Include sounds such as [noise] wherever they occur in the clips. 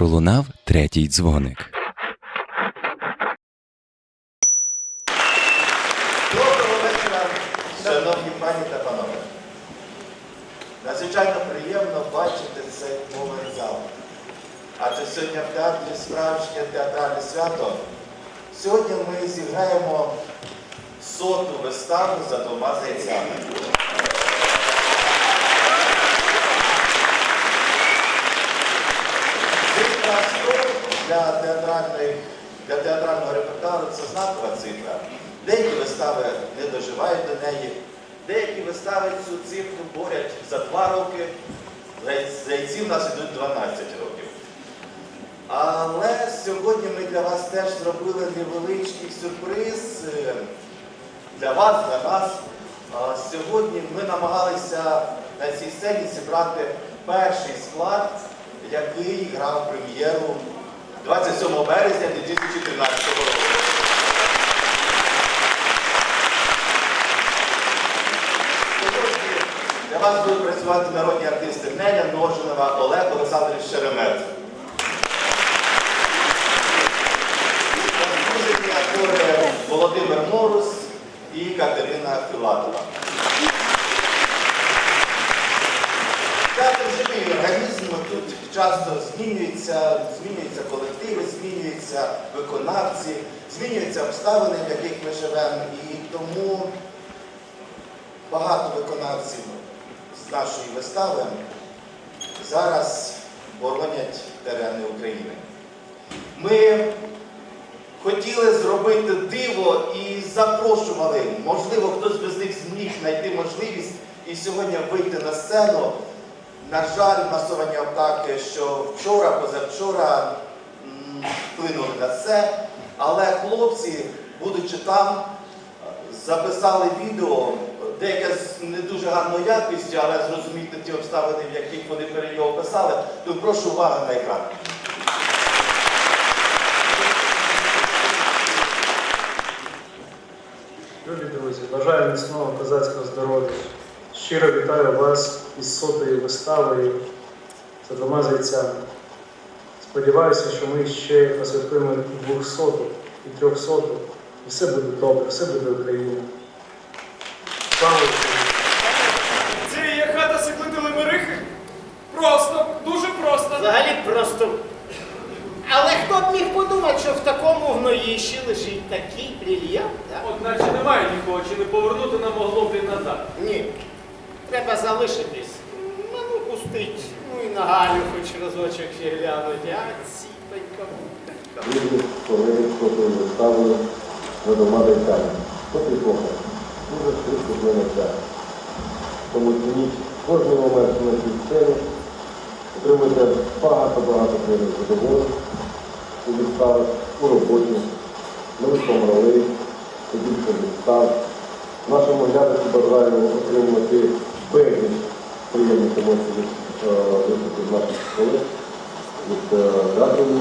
пролунав третій дзвоник. Доброго вечора, шановні пані та панове. Надзвичайно приємно бачити цей повний зал. Адже сьогодні в театрі справжнє театральне свято. Сьогодні ми зіграємо соту виставу за двома зайцями. Для, театральної, для театрального репертуару це знакова цифра. Деякі вистави не доживають до неї, деякі вистави цю цифру борять за 2 роки, зай- зайці в нас йдуть 12 років. Але сьогодні ми для вас теж зробили невеличкий сюрприз е, для вас, для нас. Сьогодні ми намагалися на цій сцені зібрати перший склад, який грав прем'єру 27 березня 2013 року. Для вас будуть працювати народні артисти Неля Ножинова, Олег Олександрович Шеремет. Володимир Морус і Катерина Філатова. Театр живий організм, тут часто змінюються, змінюються колективи, змінюються виконавці, змінюються обставини, в яких ми живемо. І тому багато виконавців з нашої вистави зараз боронять терени України. Ми хотіли зробити диво і запрошували, можливо, хтось би з них зміг знайти можливість і сьогодні вийти на сцену. На жаль, масовані атаки, що вчора, позавчора вплинули на це, але хлопці, будучи там, записали відео, деяке з не дуже гарною якістю, але зрозуміти ті обставини, в яких вони перед його писали, то прошу уваги на екран. Любі друзі, бажаю міцного козацького здоров'я. Щиро вітаю вас із сотою виставою за двома зайцями. Сподіваюся, що ми ще посвяткуємо і двохсоту, і трьохсоту. І все буде добре, все буде Україна. Слава Україні! Це є хата Секлити Лемерихи? Просто, дуже просто. Взагалі просто. Але хто б міг подумати, що в такому гноїщі лежить такий брильянт? а? От наче немає нікого, чи не повернути нам могло б і назад. Ні. Треба залишитись. Ну, ну, пустить. Ну і на Галю хоч разочок ще глянуть. А, бутенька. Люди, колеги, фото виставили за двома дайцями. От і Бога. Дуже швидко з мене час. Тому цініть кожний момент на цій сцені. Отримуйте багато-багато приємних задоволень у виставах, у роботі, на вищому ролі, побільше вистав. Нашому глядачу бажаю отримати безліч приємні емоції від е, наших колег, від е,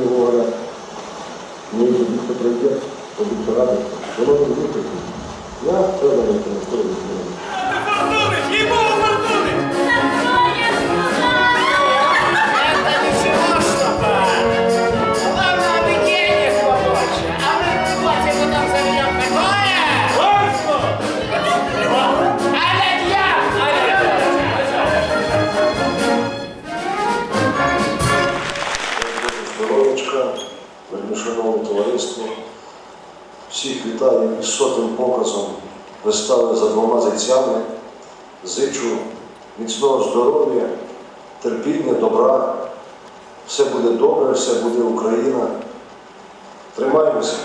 Гоголя. Мені більше прийде, побільше радості. Воно не зустрічі. Я впевнений, що не скоро здоров'я, терпіння, добра. Все буде добре, все буде Україна. Тримаємося.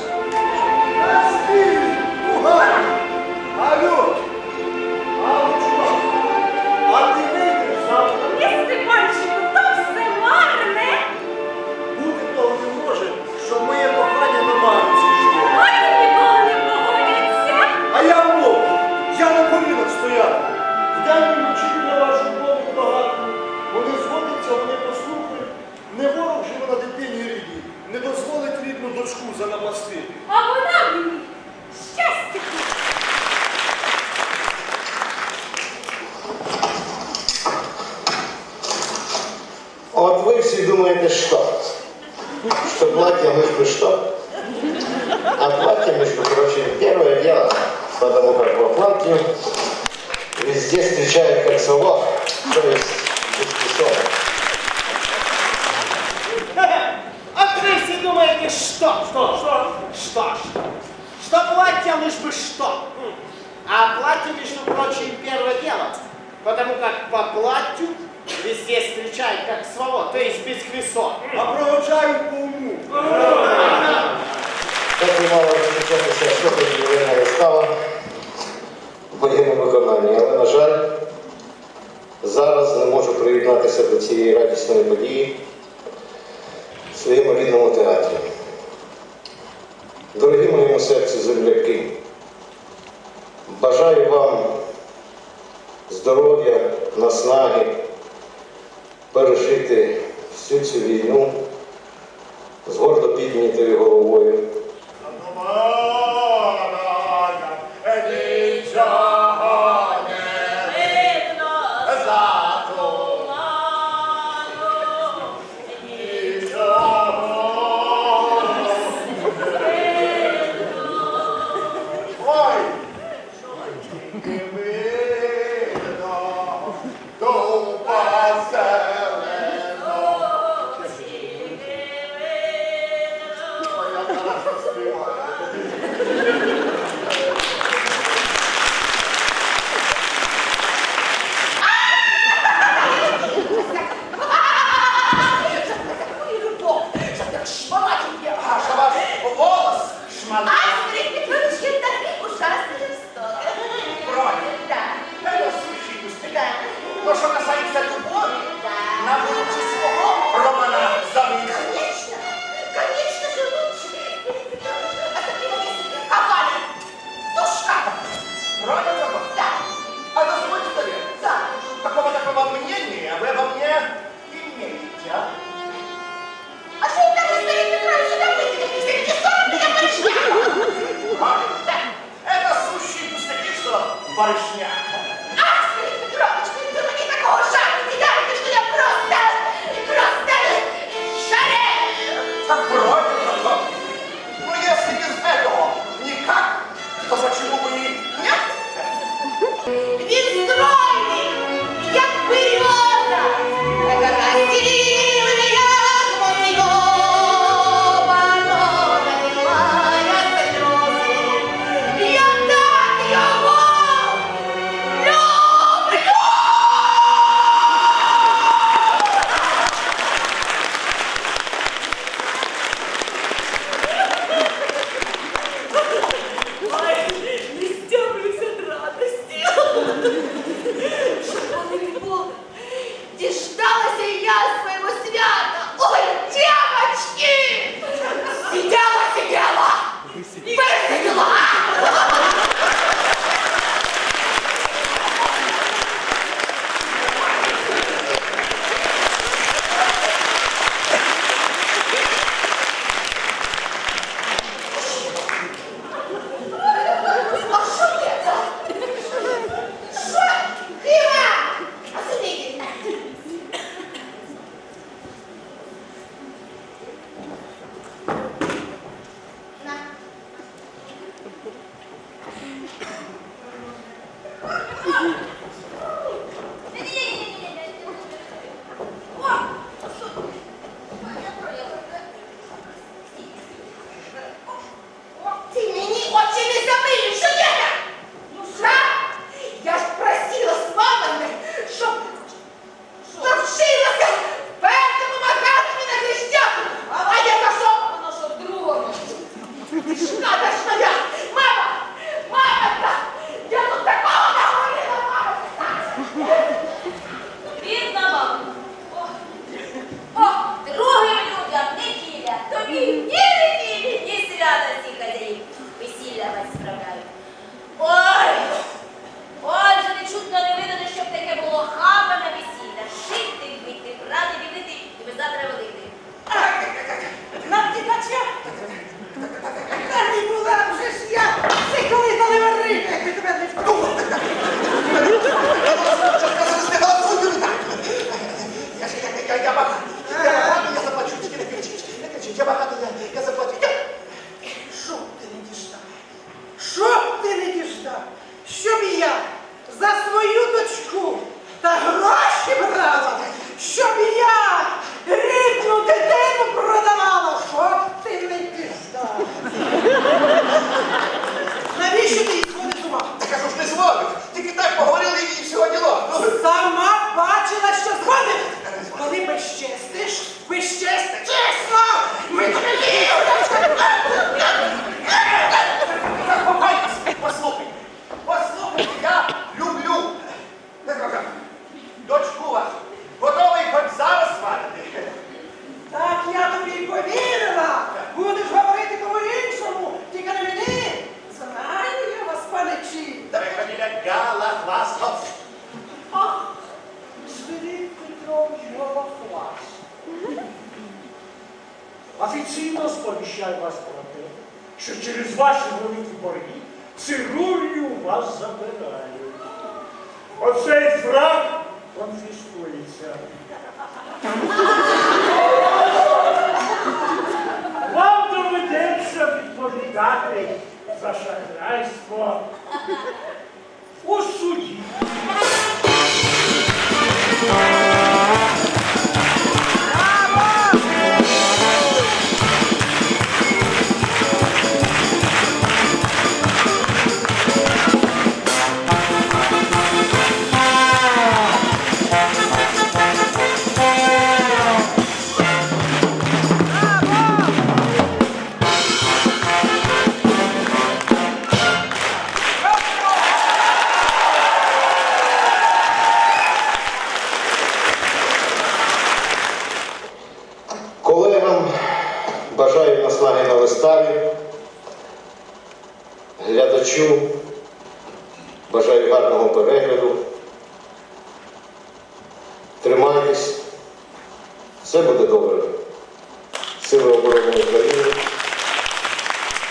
потому как во Франции везде встречают как собак, то есть беспесонно. [laughs] А крысы думаете, что, что, что, что, что, что платье лишь бы что. А платье, между прочим, первое дело, потому как по платью везде встречают как своего, то есть без крысо. А моєму виконанні. Але, на жаль, зараз не можу приєднатися до цієї радісної події в своєму рідному театрі. Дорогі моєму серці земляки, бажаю вам здоров'я, наснаги, пережити всю цю війну з гордо піднятою головою. Офіційно сповіщаю вас про те, що через ваші великі борги цирулью вас забирають. Оцей фраг конфіскується. Вам доведеться відповідати за шахрайство у суді. Наснаги на виставі. Глядачу бажаю гарного перегляду. Тримайтесь. Все буде добре. Сили оборони України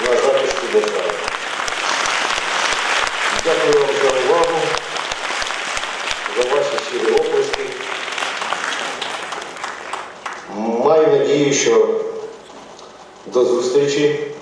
на захисті держави. Дякую вам за увагу, за ваші щирі оплески. Маю надію, що до